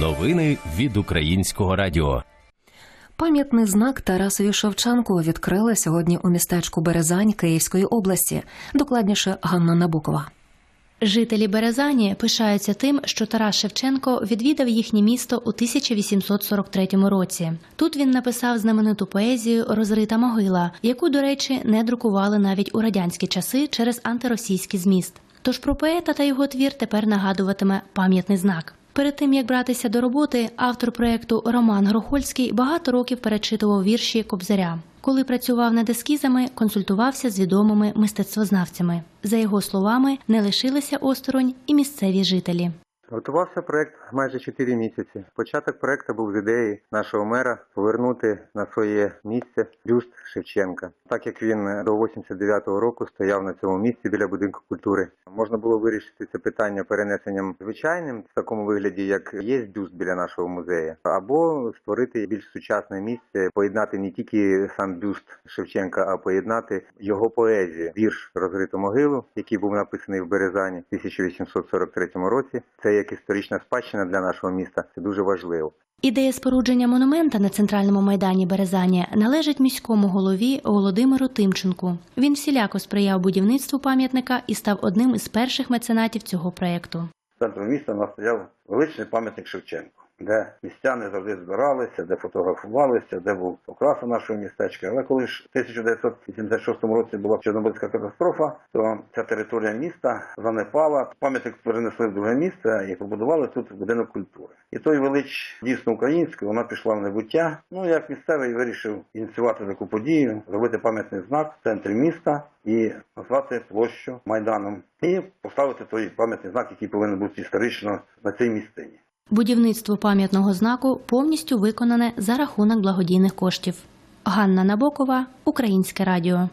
Новини від українського радіо. Пам'ятний знак Тарасові Шевченку відкрили сьогодні у містечку Березань Київської області. Докладніше Ганна Набокова. Жителі Березані пишаються тим, що Тарас Шевченко відвідав їхнє місто у 1843 році. Тут він написав знамениту поезію Розрита могила, яку, до речі, не друкували навіть у радянські часи через антиросійський зміст. Тож про поета та його твір тепер нагадуватиме пам'ятний знак. Перед тим як братися до роботи, автор проекту Роман Грохольський багато років перечитував вірші Кобзаря. Коли працював над ескізами, консультувався з відомими мистецтвознавцями. За його словами, не лишилися осторонь і місцеві жителі. Готувався проект майже 4 місяці. Початок проекту був з ідеї нашого мера повернути на своє місце бюст Шевченка. Так як він до 89-го року стояв на цьому місці біля будинку культури, можна було вирішити це питання перенесенням звичайним в такому вигляді, як є бюст біля нашого музею, або створити більш сучасне місце, поєднати не тільки сам бюст Шевченка, а поєднати його поезію. Вірш розриту могилу, який був написаний в Березані в 1843 році. Це як історична спадщина для нашого міста. Це дуже важливо. Ідея спорудження монумента на центральному майдані Березані належить міському голові Володимиру Тимченку. Він всіляко сприяв будівництву пам'ятника і став одним із перших меценатів цього проєкту. В міста у нас стояв величний пам'ятник Шевченку, де містяни завжди збиралися, де фотографувалися, де був окраса нашого містечка. Але коли ж в 1986 році була Чорнобильська катастрофа, то ця територія міста занепала. Пам'ятник перенесли в друге місце і побудували тут будинок культури. І той велич дійсно український, вона пішла в небуття. Ну як місцевий вирішив ініціювати таку подію, зробити пам'ятний знак в центрі міста і назвати площу майданом, і поставити той пам'ятний знак, який повинен бути історично на цій місцині. Будівництво пам'ятного знаку повністю виконане за рахунок благодійних коштів. Ганна Набокова, Українське радіо.